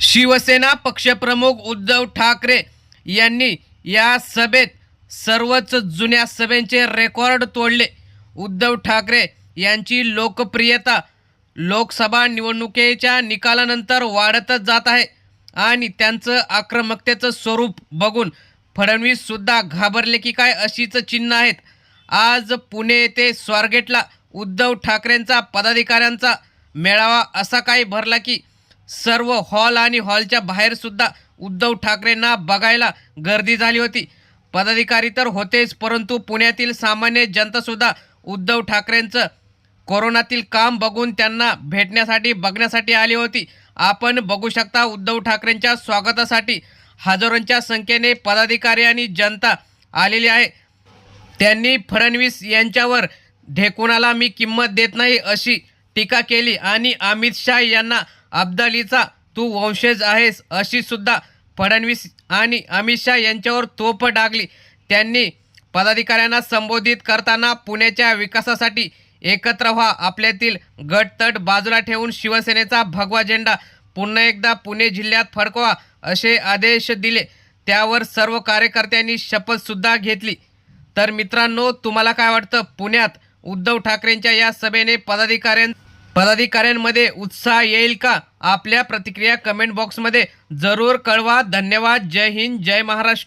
शिवसेना पक्षप्रमुख उद्धव ठाकरे यांनी या सभेत सर्वच जुन्या सभेंचे रेकॉर्ड तोडले. उद्धव ठाकरे यांची लोकप्रियता लोकसभा निवडणुकीच्या निकालानंतर वाढतच जात आहे आणि त्यांचं आक्रमकतेचं स्वरूप बघून फडणवीससुद्धा घाबरले की काय अशीच चिन्ह आहेत. आज पुणे येथे स्वारगेटला उद्धव ठाकरेंचा पदाधिकाऱ्यांचा मेळावा असा काही भरला की सर्व हॉल आणि हॉलच्या बाहेर सुद्धा उद्धव ठाकरेंना बघायला गर्दी झाली होती. पदाधिकारी तर होतेच परंतु पुण्यातील सामान्य जनतासुद्धा उद्धव ठाकरेंचं कोरोनातील काम बघून त्यांना भेटण्यासाठी बघण्यासाठी आली होती. आपण बघू शकता उद्धव ठाकरेंच्या स्वागतासाठी हजारोंच्या संख्येने पदाधिकारी आणि जनता आलेली आहे. त्यांनी फडणवीस यांच्यावर ढेकुणाला मी किंमत देत नाही अशी टीका केली आणि अमित शाह यांना अब्दालीचा तू वंशज आहेस अशी सुद्धा फडणवीस आणि अमित शहा यांच्यावर तोफ डागली. त्यांनी पदाधिकाऱ्यांना संबोधित करताना पुण्याच्या विकासासाठी एकत्र व्हा आपल्यातील गटतट बाजूला ठेवून शिवसेनेचा भगवा झेंडा पुन्हा एकदा पुणे जिल्ह्यात फडकवा असे आदेश दिले. त्यावर सर्व कार्यकर्त्यांनी शपथसुद्धा घेतली. तर मित्रांनो तुम्हाला काय वाटतं? पुण्यात उद्धव ठाकरेंच्या या सभेने पदाधिकाऱ्यां पदाधिकाऱ्यांमध्ये उत्साह येईल का? आपल्या प्रतिक्रिया कमेंट बॉक्समध्ये जरूर कळवा. धन्यवाद. जय हिंद. जय महाराष्ट्र.